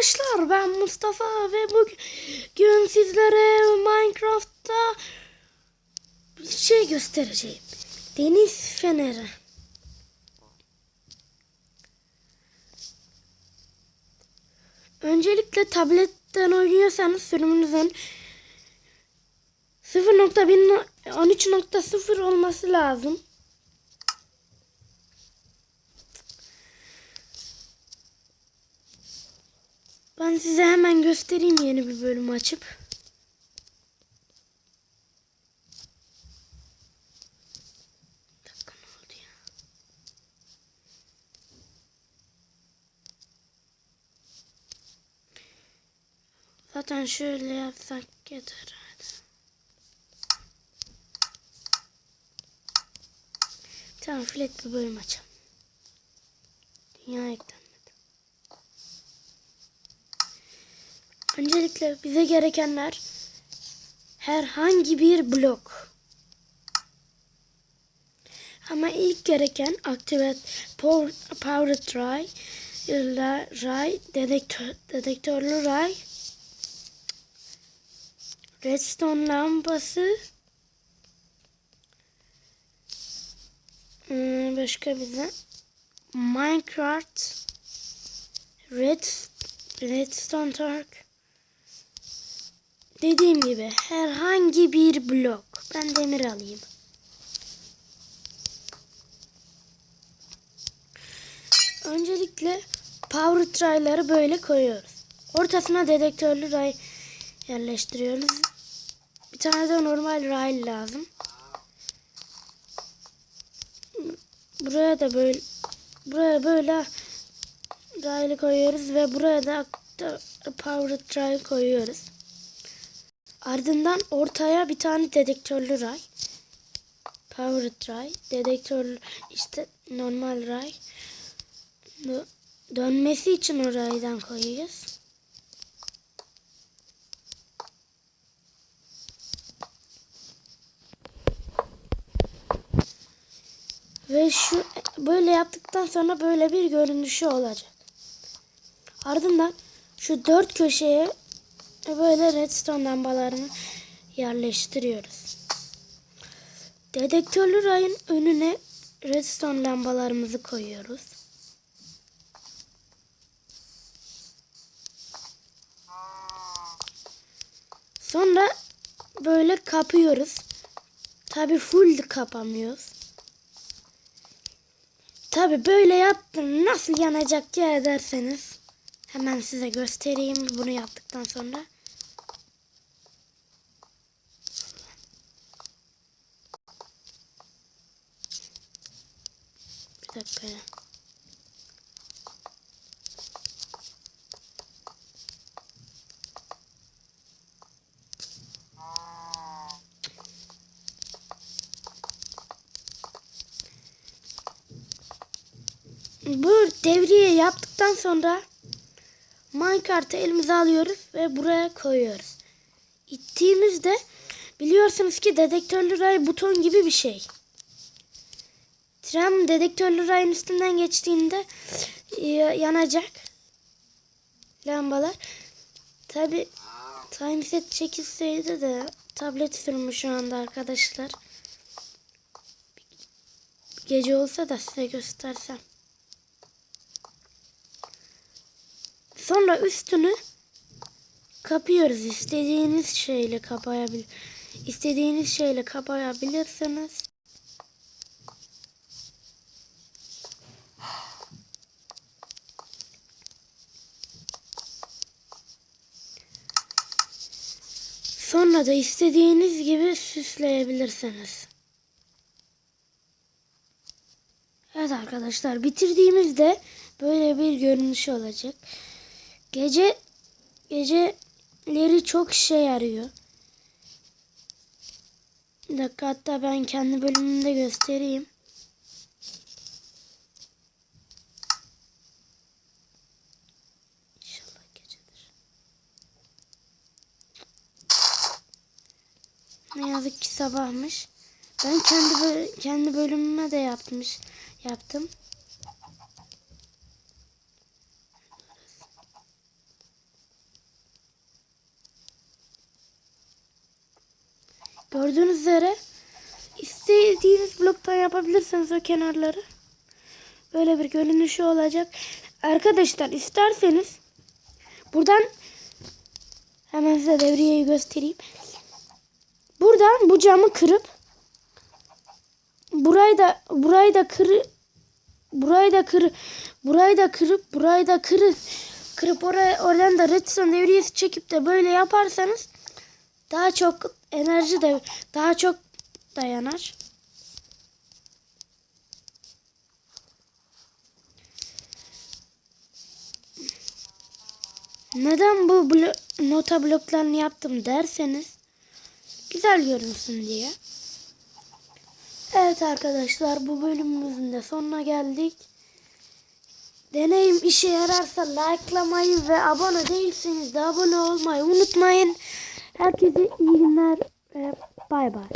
arkadaşlar ben Mustafa ve bugün sizlere Minecraft'ta bir şey göstereceğim. Deniz feneri. Öncelikle tabletten oynuyorsanız sürümünüzün 0.13.0 olması lazım. Ben size hemen göstereyim yeni bir bölüm açıp. Zaten şöyle yapsak yeter. Tamam flat bir bölüm açalım. Dünya eklenmedi. Öncelikle bize gerekenler herhangi bir blok. Ama ilk gereken activate power, power try ray dedektör, dedektörlü ray redstone lambası hmm, başka bize Minecraft red redstone torque Dediğim gibi herhangi bir blok. Ben demir alayım. Öncelikle power try'ları böyle koyuyoruz. Ortasına dedektörlü ray yerleştiriyoruz. Bir tane de normal ray lazım. Buraya da böyle buraya böyle raylı koyuyoruz ve buraya da power try koyuyoruz. Ardından ortaya bir tane dedektörlü ray. Power ray. Dedektörlü işte normal ray. Dö- Dönmesi için o raydan koyuyoruz. Ve şu böyle yaptıktan sonra böyle bir görünüşü olacak. Ardından şu dört köşeye böyle redstone lambalarını yerleştiriyoruz. Dedektörlü rayın önüne redstone lambalarımızı koyuyoruz. Sonra böyle kapıyoruz. Tabi full kapamıyoruz. Tabi böyle yaptım nasıl yanacak ya derseniz hemen size göstereyim bunu yaptıktan sonra. Bir dakika ya. Bu devriye yaptıktan sonra minecart'ı elimize alıyoruz ve buraya koyuyoruz. İttiğimizde biliyorsunuz ki dedektörlü ray buton gibi bir şey. Tren dedektörlü rayın üstünden geçtiğinde e, yanacak lambalar. Tabi timeset çekilseydi de tablet sürmüş şu anda arkadaşlar. Gece olsa da size göstersem. Sonra üstünü kapıyoruz. İstediğiniz şeyle kapayabilir. İstediğiniz şeyle kapayabilirsiniz. Sonra da istediğiniz gibi süsleyebilirsiniz. Evet arkadaşlar bitirdiğimizde böyle bir görünüş olacak. Gece geceleri çok işe yarıyor. Bir dakika hatta ben kendi bölümümde göstereyim. İnşallah gecedir. Ne yazık ki sabahmış. Ben kendi kendi bölümüme de yapmış yaptım. Gördüğünüz üzere istediğiniz bloktan yapabilirsiniz o kenarları. Böyle bir görünüşü olacak. Arkadaşlar isterseniz buradan hemen size devriyeyi göstereyim. Buradan bu camı kırıp burayı da burayı da kırı burayı da kırı burayı da kırıp burayı da kırıp kırıp oraya oradan da redstone devriyesi çekip de böyle yaparsanız daha çok enerji de daha çok dayanar. Neden bu blo- nota bloklarını yaptım derseniz güzel görünsün diye. Evet arkadaşlar bu bölümümüzün de sonuna geldik. Deneyim işe yararsa likelamayı ve abone değilseniz de abone olmayı unutmayın. Herkese iyi günler ve bay bay.